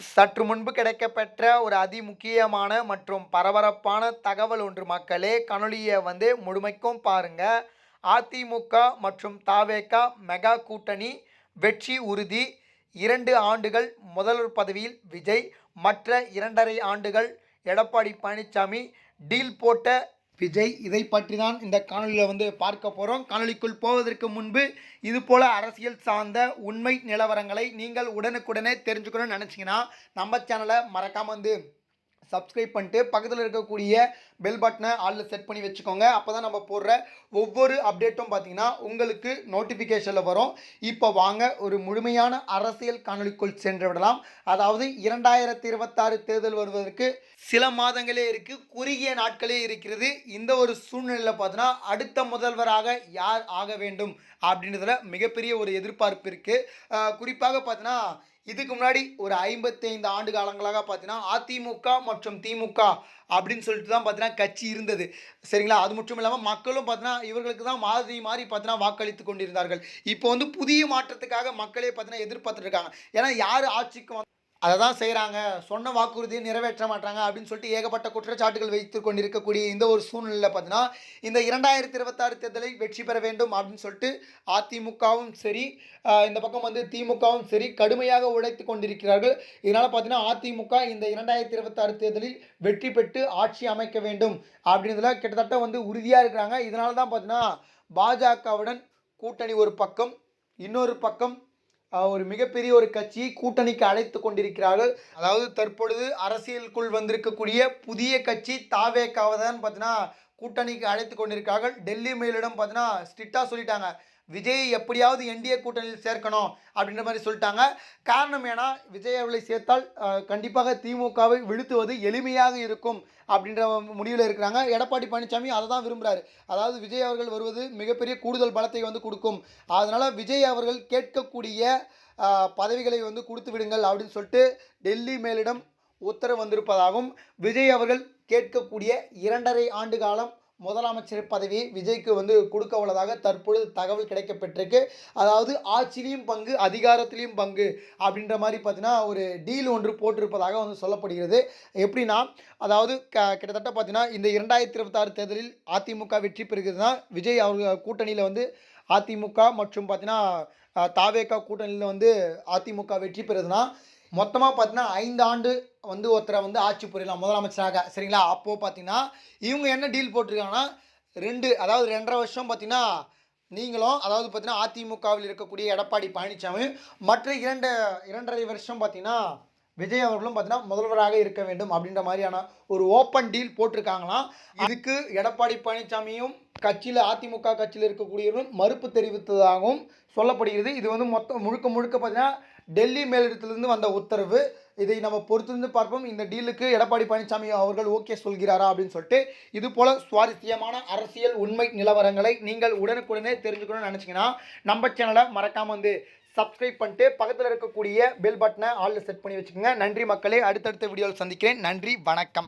சற்று முன்பு கிடைக்கப்பெற்ற ஒரு அதிமுக்கியமான மற்றும் பரபரப்பான தகவல் ஒன்று மக்களே. காணொளியை வந்து முழுமைக்கும் பாருங்க. அதிமுக மற்றும் தாவேகா மெகா கூட்டணி வெற்றி உறுதி. இரண்டு ஆண்டுகள் முதல்வர் பதவியில் விஜய் மற்ற இரண்டரை ஆண்டுகள் எடப்பாடி பழனிசாமி டீல் போட்ட விஜய் இதை பற்றி தான் இந்த காணொலியில் வந்து பார்க்க போகிறோம் காணொலிக்குள் போவதற்கு முன்பு இது போல் அரசியல் சார்ந்த உண்மை நிலவரங்களை நீங்கள் உடனுக்குடனே தெரிஞ்சுக்கணும்னு நினச்சிங்கன்னா நம்ம சேனலை மறக்காமல் வந்து சப்ஸ்கிரைப் பண்ணிட்டு பக்கத்தில் இருக்கக்கூடிய பெல் பட்டனை ஆளில் செட் பண்ணி வச்சுக்கோங்க. அப்போ தான் நம்ம போடுற ஒவ்வொரு அப்டேட்டும் பார்த்தீங்கன்னா உங்களுக்கு நோட்டிஃபிகேஷனில் வரும். இப்போ வாங்க ஒரு முழுமையான அரசியல் காணொளிக்குள் சென்று விடலாம். அதாவது இரண்டாயிரத்தி இருபத்தாறு தேர்தல் வருவதற்கு சில மாதங்களே இருக்குது குறுகிய நாட்களே இருக்கிறது. இந்த ஒரு சூழ்நிலையில் பார்த்தீங்கன்னா அடுத்த முதல்வராக யார் ஆக வேண்டும் அப்படின்றதுல மிகப்பெரிய ஒரு எதிர்பார்ப்பு இருக்குது குறிப்பாக பார்த்தீங்கன்னா இதுக்கு முன்னாடி ஒரு ஐம்பத்தைந்து ஆண்டு காலங்களாக பார்த்தீங்கன்னா அதிமுக மற்றும் திமுக அப்படின்னு சொல்லிட்டு தான் பார்த்தீங்கன்னா கட்சி இருந்தது. சரிங்களா? அது மட்டும் இல்லாமல் மக்களும் பார்த்தீங்கன்னா இவர்களுக்கு தான் மாதிரி மாறி பார்த்தீங்கன்னா வாக்களித்து கொண்டிருந்தார்கள். இப்போ வந்து புதிய மாற்றத்துக்காக மக்களே பார்த்தீங்கன்னா எதிர்பார்த்துருக்காங்க ஏன்னா யார் ஆட்சிக்கு அதை தான் செய்கிறாங்க சொன்ன வாக்குறுதியை நிறைவேற்ற மாட்டாங்க அப்படின்னு சொல்லிட்டு ஏகப்பட்ட குற்றச்சாட்டுகள் வைத்து கொண்டிருக்கக்கூடிய இந்த ஒரு சூழ்நிலையில் பார்த்தீங்கன்னா இந்த இரண்டாயிரத்தி இருபத்தாறு தேர்தலை வெற்றி பெற வேண்டும் அப்படின்னு சொல்லிட்டு அதிமுகவும் சரி இந்த பக்கம் வந்து திமுகவும் சரி கடுமையாக உழைத்து கொண்டிருக்கிறார்கள். இதனால் பார்த்தீங்கன்னா அதிமுக இந்த இரண்டாயிரத்தி இருபத்தாறு தேர்தலில் வெற்றி பெற்று ஆட்சி அமைக்க வேண்டும் அப்படின்றதுல கிட்டத்தட்ட வந்து உறுதியாக இருக்கிறாங்க. இதனால தான் பார்த்தீங்கன்னா பாஜகவுடன் கூட்டணி ஒரு பக்கம் இன்னொரு பக்கம் ஒரு மிகப்பெரிய ஒரு கட்சியை கூட்டணிக்கு அழைத்து கொண்டிருக்கிறார்கள். அதாவது தற்பொழுது அரசியலுக்குள் வந்திருக்கக்கூடிய புதிய கட்சி தாவேக்காவை தான் பார்த்தீங்கன்னா கூட்டணிக்கு அழைத்து கொண்டிருக்கிறார்கள் டெல்லி மேலிடம் பார்த்தீங்கன்னா ஸ்ட்ரிக்டாக சொல்லிட்டாங்க. விஜய் எப்படியாவது என்டிஏ கூட்டணியில் சேர்க்கணும் அப்படின்ற மாதிரி சொல்லிட்டாங்க. காரணம் ஏன்னா விஜய் அவர்களை சேர்த்தால் கண்டிப்பாக திமுகவை விழுத்துவது எளிமையாக இருக்கும் அப்படின்ற முடிவில் இருக்கிறாங்க. எடப்பாடி பழனிசாமி அதை தான் விரும்புகிறாரு அதாவது விஜய் அவர்கள் வருவது மிகப்பெரிய கூடுதல் பலத்தை வந்து கொடுக்கும். அதனால் விஜய் அவர்கள் கேட்கக்கூடிய பதவிகளை வந்து கொடுத்து விடுங்கள் அப்படின்னு சொல்லிட்டு டெல்லி மேலிடம் உத்தரவு வந்திருப்பதாகவும் விஜய் அவர்கள் கேட்கக்கூடிய இரண்டரை ஆண்டு காலம் முதலமைச்சர் பதவியை விஜய்க்கு வந்து கொடுக்க உள்ளதாக தற்பொழுது தகவல் கிடைக்கப்பட்டிருக்கு. அதாவது ஆட்சியிலையும் பங்கு அதிகாரத்திலையும் பங்கு அப்படின்ற மாதிரி பார்த்தீங்கன்னா ஒரு டீல் ஒன்று போட்டிருப்பதாக வந்து சொல்லப்படுகிறது. எப்படின்னா அதாவது க கிட்டத்தட்ட பார்த்தீங்கன்னா இந்த இரண்டாயிரத்தி இருபத்தாறு தேர்தலில் அதிமுக வெற்றி பெறுகிறதுனா விஜய் அவங்க கூட்டணியில் வந்து அதிமுக மற்றும் பார்த்தீங்கன்னா தாவேக்கா தாவேகா கூட்டணியில் வந்து அதிமுக வெற்றி பெறுதுன்னா மொத்தமாக பார்த்தீங்கன்னா ஐந்து ஆண்டு வந்து ஒருத்தரை வந்து ஆட்சி புரியலாம் முதலமைச்சராக. சரிங்களா? அப்போது பார்த்தீங்கன்னா இவங்க என்ன டீல் போட்டிருக்காங்கன்னா ரெண்டு அதாவது ரெண்டரை வருஷம் பார்த்தீங்கன்னா நீங்களும் அதாவது பார்த்தீங்கன்னா அதிமுகவில் இருக்கக்கூடிய எடப்பாடி பழனிசாமி மற்ற இரண்டு இரண்டரை வருஷம் பார்த்தீங்கன்னா விஜய் அவர்களும் பார்த்தீங்கன்னா முதல்வராக இருக்க வேண்டும் அப்படின்ற மாதிரியான ஒரு ஓப்பன் டீல் போட்டிருக்காங்களாம். இதுக்கு எடப்பாடி பழனிசாமியும் கட்சியில் அதிமுக கட்சியில் இருக்கக்கூடியவரும் மறுப்பு தெரிவித்ததாகவும் சொல்லப்படுகிறது. இது வந்து மொத்தம் முழுக்க முழுக்க பார்த்தீங்கன்னா டெல்லி மேலிடத்திலிருந்து வந்த உத்தரவு. இதை நம்ம பொறுத்திருந்து பார்ப்போம். இந்த டீலுக்கு எடப்பாடி பழனிசாமி அவர்கள் ஓகே சொல்கிறாரா அப்படின்னு சொல்லிட்டு இது போல சுவாரஸ்யமான அரசியல் உண்மை நிலவரங்களை நீங்கள் உடனுக்குடனே தெரிஞ்சுக்கணும்னு நினச்சிங்கன்னா நம்ம சேனலை மறக்காமல் வந்து சப்ஸ்கிரைப் பண்ணிட்டு பக்கத்தில் இருக்கக்கூடிய பெல் பட்டனை ஆளில் செட் பண்ணி வச்சுக்கோங்க. நன்றி மக்களே. அடுத்தடுத்த வீடியோவில் சந்திக்கிறேன். நன்றி. வணக்கம்.